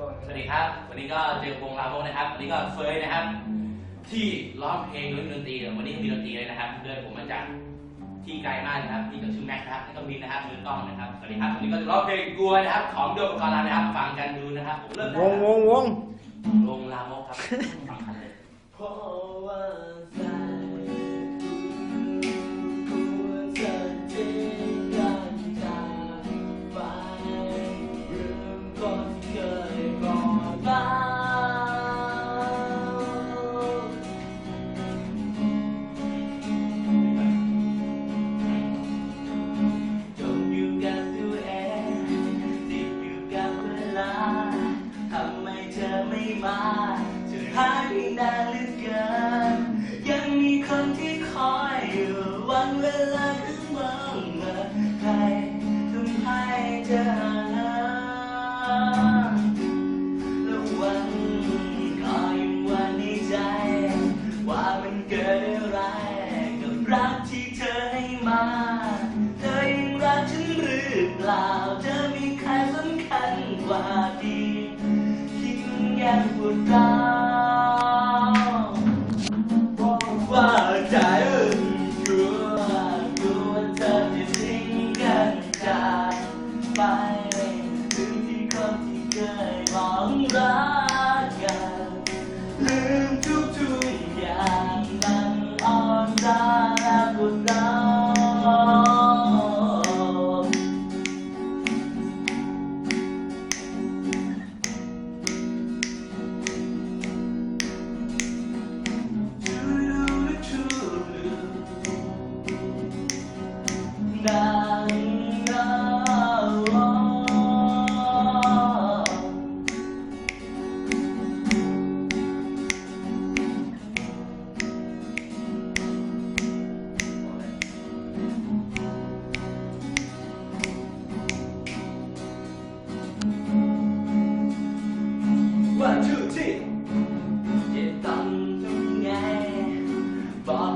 ก่อนสวัสดีครับ วันนี้ก็เจอวงลาโมนะครับ วันนี้ก็เฟยนะครับ ที่ร้องเพลงเล่นดนตรี วันนี้มีดนตรีเลยนะครับเพื่อนผมมาจากที่ไกลมากนะครับที่ก็ชื่อแม็กนะครับนี่ก็มินนะครับมือกล้องนะครับ สวัสดีครับวันนี้ก็จะร้องเพลงกลัวนะครับ ของโดมกอลานะครับ ฟังกันดูนะครับผมเริ่มวงวงวงวงลาโมครับฟังกันเลย เธอยังรักฉันหรือเปล่า เธอมีใครสำคัญกว่าดีที่ยังปวดร้าว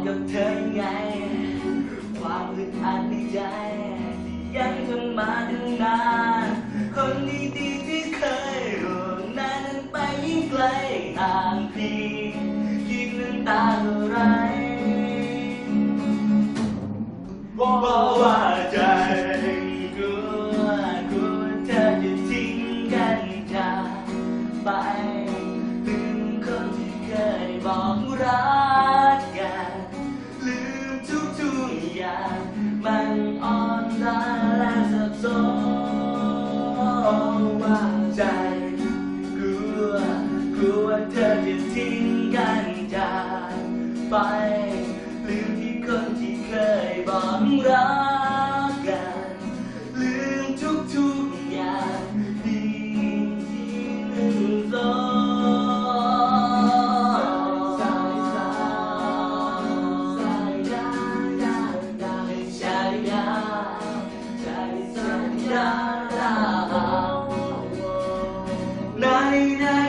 กับเธอยังไง ความอึดอัดในใจ ยังทนมาตั้งนาน คนดีๆที่เคยห่วงนานนั้นไปยิ่งไกลห่างพลียิ่งน้ำตาเท่าไรบอกว่าใจกลัวกลัวเธอจะทิ้งกันจากไปลืมคนที่เคยบอกรัก silent as a ว่าใจกลัวกลัวเธอจะทิ้งกันจากไปลืมที่คนที่เคยบอกรัก Aina.